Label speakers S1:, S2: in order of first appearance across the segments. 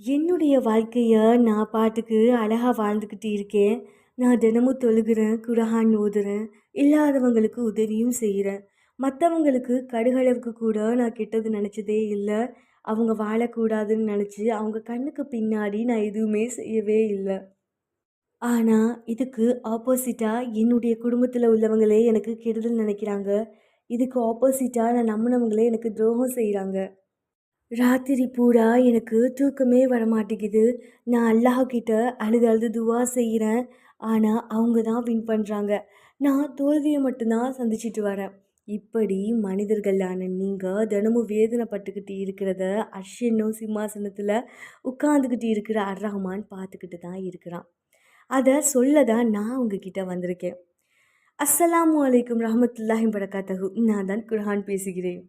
S1: என்னுடைய வாழ்க்கையை நான் பாட்டுக்கு அழகாக வாழ்ந்துக்கிட்டு இருக்கேன். நான் தினமும் தொழுகிறேன், குரஹான் ஓதுறேன், இல்லாதவங்களுக்கு உதவியும் செய்கிறேன் மற்றவங்களுக்கு கடுகளவுக்கு கூட நான் கெட்டது நினச்சதே இல்லை. அவங்க வாழக்கூடாதுன்னு நினச்சி அவங்க கண்ணுக்கு பின்னாடி நான் எதுவுமே செய்யவே இல்லை. ஆனால் இதுக்கு ஆப்போசிட்டாக என்னுடைய குடும்பத்தில் உள்ளவங்களே எனக்கு கெடுதல் நினைக்கிறாங்க. இதுக்கு ஆப்போசிட்டாக நான் நம்புனவங்களே எனக்கு துரோகம் செய்கிறாங்க ராத்திரி பூரா எனக்கு தூக்கமே வரமாட்டேங்குது. நான் அல்லாஹ்கிட்ட அழுது அழுது துவா செய்கிறேன் ஆனால் அவங்க தான் வின் பண்ணுறாங்க நான் தோல்வியை மட்டும்தான் சந்திச்சுட்டு வரேன். இப்படி மனிதர்களான நீங்கள் தினமும் வேதனைப்பட்டுக்கிட்டு இருக்கிறத அர்ஷனும் சிம்மாசனத்தில் உட்காந்துக்கிட்டு இருக்கிற அர் ரஹ்மான் பார்த்துக்கிட்டு தான் இருக்கிறான். அதை சொல்ல தான் நான் உங்ககிட்ட வந்திருக்கேன். அஸ்ஸலாமு அலைக்கும் ரஹமத்துல்லாஹிம் வபரகாத்துஹு. நான் தான் குர்ஹான் பேசுகிறேன்.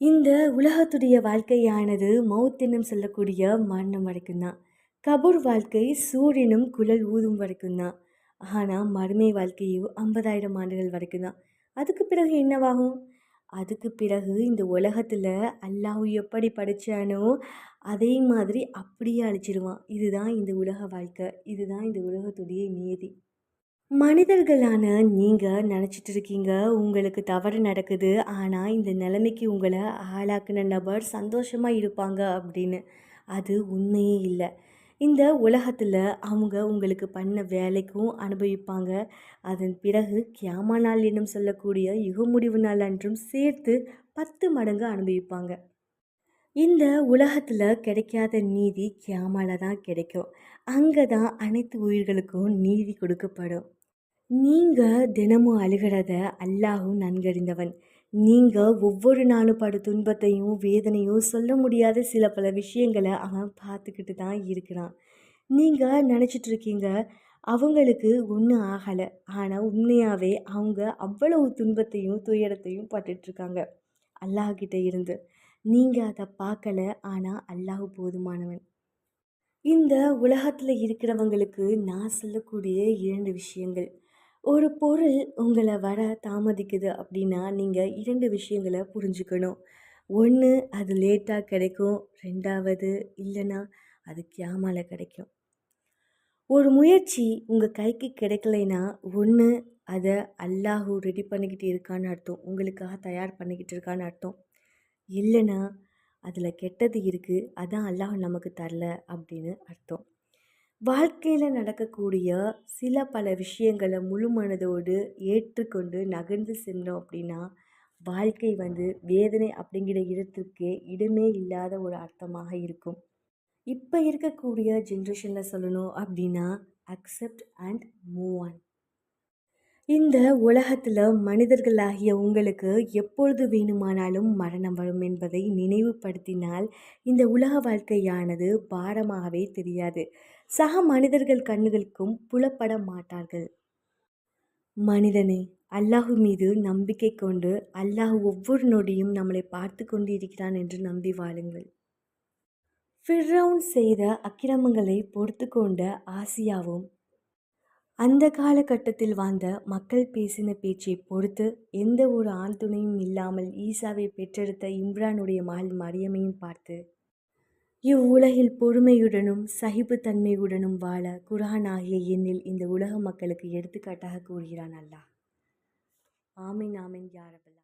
S1: இந்த உலகத்துடைய வாழ்க்கையானது மவுத் சொல்லக்கூடிய மரணம் வரைக்கும் தான். கபூர் வாழ்க்கை சூரியனும் குழல் ஊதும் வரைக்கும் தான். ஆனால் மறுமை வாழ்க்கையோ 50,000 ஆண்டுகள் வரைக்கும் தான். அதுக்கு பிறகு என்னவாகும்? அதுக்கு பிறகு இந்த உலகத்தில் அல்லாஹ் எப்படி படைச்சானோ, அதே மாதிரி அப்படியே அழிச்சிடுவான் இதுதான் இந்த உலக வாழ்க்கை. இதுதான் இந்த உலகத்துடைய நியதி. மனிதர்களான நீங்கள் நினச்சிட்டு இருக்கீங்க, உங்களுக்கு தவறு நடக்குது. ஆனால் இந்த நிலைமைக்கு உங்களை ஆளாக்குன நபர் சந்தோஷமாக இருப்பாங்க அப்படின்னு. அது உண்மையே இல்லை இந்த உலகத்தில் அவங்க உங்களுக்கு பண்ண வேலைக்கும் அனுபவிப்பாங்க. அதன் பிறகு கியாமா நாள் என்னும் சொல்லக்கூடிய யுக முடிவு நாள் அன்றும் சேர்த்து 10 மடங்கு அனுபவிப்பாங்க. இந்த உலகத்தில் கிடைக்காத நீதி கியாமால தான் கிடைக்கும். அங்கே தான் அனைத்து உயிர்களுக்கும் நீதி கொடுக்கப்படும். நீங்கள் தினமும் அழுகிறத அல்லாஹும் நன்கறிந்தவன். நீங்கள் ஒவ்வொரு நாளும் படும் துன்பத்தையும், வேதனையும் சொல்ல முடியாத சில பல விஷயங்கள அவன் பார்த்துக்கிட்டு தான் இருக்கிறான். நீங்கள் நினச்சிட்டு இருக்கீங்க, அவங்களுக்கு ஒன்றும் ஆகலை ஆனால் உண்மையாகவே அவங்க அவ்வளவு துன்பத்தையும், துயரத்தையும் பட்டுட்ருக்காங்க. அல்லாஹ்கிட்ட இருந்து. நீங்கள் அதை பார்க்கல. ஆனால் அல்லாஹ் போதுமானவன். இந்த உலகத்தில் இருக்கிறவங்களுக்கு நான் சொல்லக்கூடிய இரண்டு விஷயங்கள். ஒரு பொருள் உங்களை வர தாமதிக்குது அப்படின்னா, நீங்கள் இரண்டு விஷயங்கள புரிஞ்சுக்கணும். ஒன்று அது லேட்டாக கிடைக்கும். ரெண்டாவது இல்லைன்னா அது கியாமால கிடைக்கும். ஒரு முயற்சி உங்கள் கைக்கு கிடைக்கலைன்னா, ஒன்று அதை அல்லாஹூ ரெடி பண்ணிக்கிட்டு இருக்கான்னு அர்த்தம். உங்களுக்காக தயார் பண்ணிக்கிட்டு இருக்கான்னு அர்த்தம். இல்லைனா அதில் கெட்டது இருக்குது அதான் அல்லாஹ் நமக்கு தரல அப்படின்னு அர்த்தம். வாழ்க்கையில் நடக்கக்கூடிய சில பல விஷயங்கள முழு மனதோடு ஏற்றுக்கொண்டு நகர்ந்து சென்றோம் அப்படின்னா, வாழ்க்கை வந்து வேதனை அப்படிங்கிற இடத்திற்கே இடமே இல்லாத ஒரு அர்த்தமாக இருக்கும். இப்போ இருக்கக்கூடிய ஜென்ரேஷனில் சொல்லணும் அப்படின்னா, அக்செப்ட் அண்ட் மூவ் ஆன். இந்த உலகத்தில் மனிதர்களாகிய உங்களுக்கு எப்பொழுது வேணுமானாலும் மரணம் வரும் என்பதை நினைவுபடுத்தினால், இந்த உலக வாழ்க்கையானது பாரமாகவே தெரியாது. சக மனிதர்கள் கண்ணுகளுக்கும் புலப்பட மாட்டார்கள். மனிதனே! அல்லாஹு மீது நம்பிக்கை கொண்டு, அல்லாஹ் ஒவ்வொரு நொடியும் நம்மளை பார்த்து கொண்டு இருக்கிறான் என்று நம்பி வாழுங்கள். ஃபிர்ரவுன் செய்த அக்கிரமங்களை பொறுத்துக்கொண்ட ஆசியாவும், அந்த காலகட்டத்தில் வாழ்ந்த மக்கள் பேசின பேச்சைப் பொறுத்து, எந்த ஒரு ஆண் துணையும் இல்லாமல் ஈசாவை பெற்றெடுத்த இம்ரானுடைய மகள் மரியமையும் பார்த்து, இவ்வுலகில் பொறுமையுடனும், சகிப்புத்தன்மையுடனும் வாழ குரான் ஆகிய எண்ணில் இந்த உலக மக்களுக்கு எடுத்துக்காட்டாக கூறுகிறான் அல்லாஹ். ஆமீன் ஆமீன் யாரபல்லா